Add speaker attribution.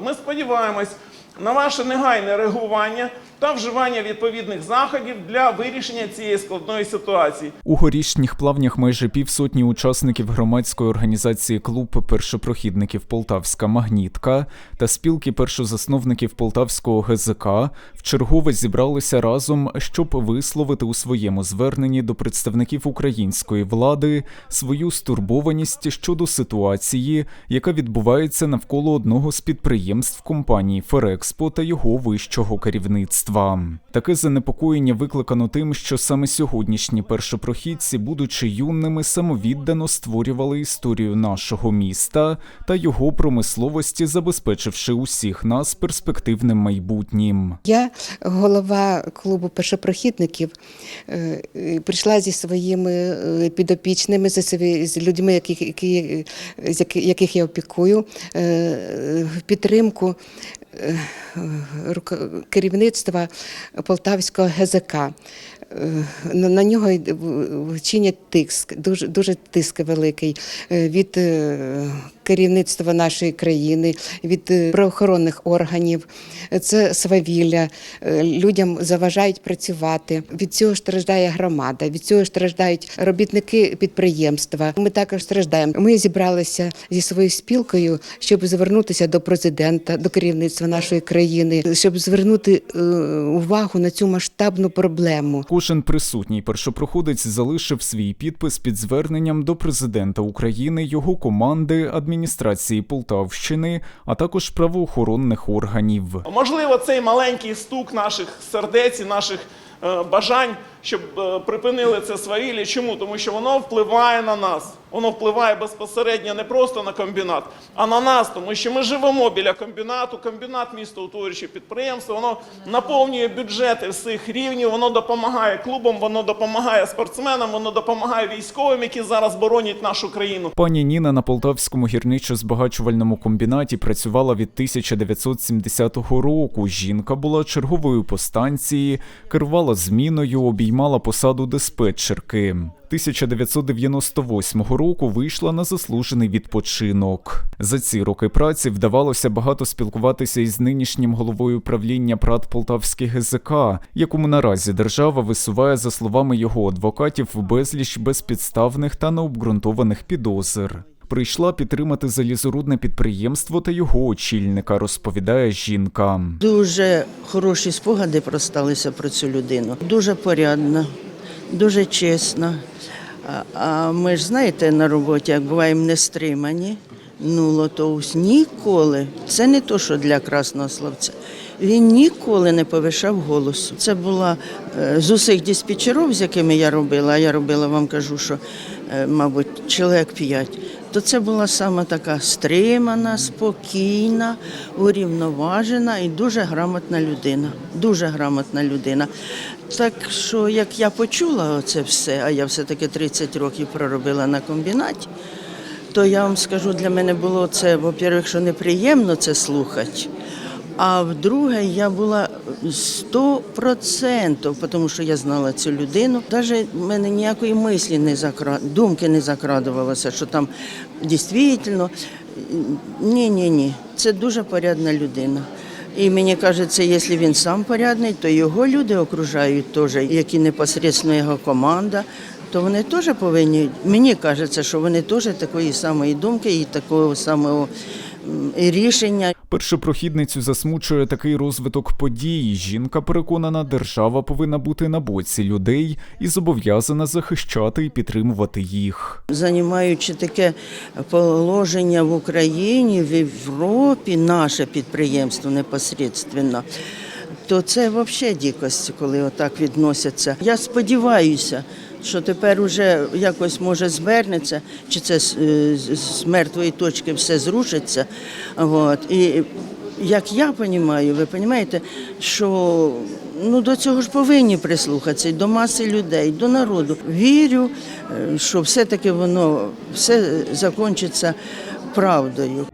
Speaker 1: Ми сподіваємось на ваше негайне реагування та вживання відповідних заходів для вирішення цієї складної ситуації.
Speaker 2: У горішніх плавнях майже півсотні учасників громадської організації Клуб першопрохідників Полтавська Магнітка та спілки першозасновників Полтавського ГЗК вчергове зібралися разом, щоб висловити у своєму зверненні до представників української влади свою стурбованість щодо ситуації, яка відбувається навколо одного з підприємств компанії Ферекспо та його вищого керівництва. Таке занепокоєння викликано тим, що саме сьогоднішні першопрохідці, будучи юними, самовіддано створювали історію нашого міста та його промисловості, забезпечивши усіх нас перспективним майбутнім.
Speaker 3: Я голова клубу першопрохідників. е, е, Прийшла зі своїми е, підопічними, з людьми, яких, яки- яких я опікую, е, в підтримку е, керівництва Полтавського ГЗК. На, нього чинять тиск, дуже, дуже тиск великий е, від е, керівництва нашої країни, від е, правоохоронних органів. Це свавілля, людям заважають працювати. Від цього страждає громада, від цього страждають робітники підприємства. Ми також страждаємо. Ми зібралися зі своєю спілкою, щоб звернутися до президента, до керівництва нашої країни, щоб звернути увагу на цю масштабну проблему.
Speaker 2: Кожен присутній першопроходець залишив свій підпис під зверненням до президента України, його команди, адміністрації Полтавщини, а також правоохоронних органів.
Speaker 1: Можливо, цей маленький стук наших сердець і наших е, бажань, щоб е, припинили це свавілля. Чому? Тому що воно впливає на нас. Воно впливає безпосередньо не просто на комбінат, а на нас, тому що ми живемо біля комбінату. Комбінат містоутворююче підприємство, воно наповнює бюджети всіх рівнів, воно допомагає клубам, воно допомагає спортсменам, воно допомагає військовим, які зараз боронять нашу країну.
Speaker 2: Пані Ніна на Полтавському гірничо-збагачувальному комбінаті працювала від 1970 року. Жінка була черговою по станції, керувала зміною, обіймала посаду диспетчерки. 1998 року вийшла на заслужений відпочинок. За ці роки праці вдавалося багато спілкуватися із нинішнім головою правління ПРАТ Полтавський ГЗК, якому наразі держава висуває, за словами його адвокатів, безліч безпідставних та необґрунтованих підозр. Прийшла підтримати залізорудне підприємство та його очільника, розповідає жінка.
Speaker 4: Дуже хороші спогади просталися про цю людину. Дуже порядна, дуже чесно. А, ми ж знаєте, на роботі, як буваємо не стримані, ну Лотоус ніколи. Це не то, що для красного словця. Він ніколи не повишав голосу. Це була е, з усіх диспетчерів, з якими я робила, а я робила, вам кажу, що, е, мабуть, чоловік п'ять, то це була саме така стримана, спокійна, урівноважена і дуже грамотна людина. Дуже грамотна людина. Так що, як я почула це все, а я все-таки 30 років проробила на комбінаті, то я вам скажу, для мене було це, во-первых, що неприємно це слухати. А вдруге, я була 100%, тому що я знала цю людину. Навіть в мене ніякої мислі не закра... думки не закрадувалося, що там дійсно. Ні, ні, ні. Це дуже порядна людина. І мені кажеться, якщо він сам порядний, то його люди окружають теж, які непосередньо його команда, то вони теж повинні. Мені кажеться, що вони теж такої самої думки і такого самого рішення.
Speaker 2: Першопрохідницю засмучує такий розвиток подій. Жінка переконана, держава повинна бути на боці людей і зобов'язана захищати і підтримувати їх.
Speaker 4: Займаючи таке положення в Україні, в Європі, наше підприємство непосередньо, то це взагалі дикость, коли отак відносяться. Я сподіваюся, що тепер уже якось може звернеться, чи це з, е, мертвої точки все зрушиться. От. І як я розумію, ви розумієте, що ну, до цього ж повинні прислухатися до маси людей, до народу. Вірю, е, що все-таки воно все закінчиться правдою.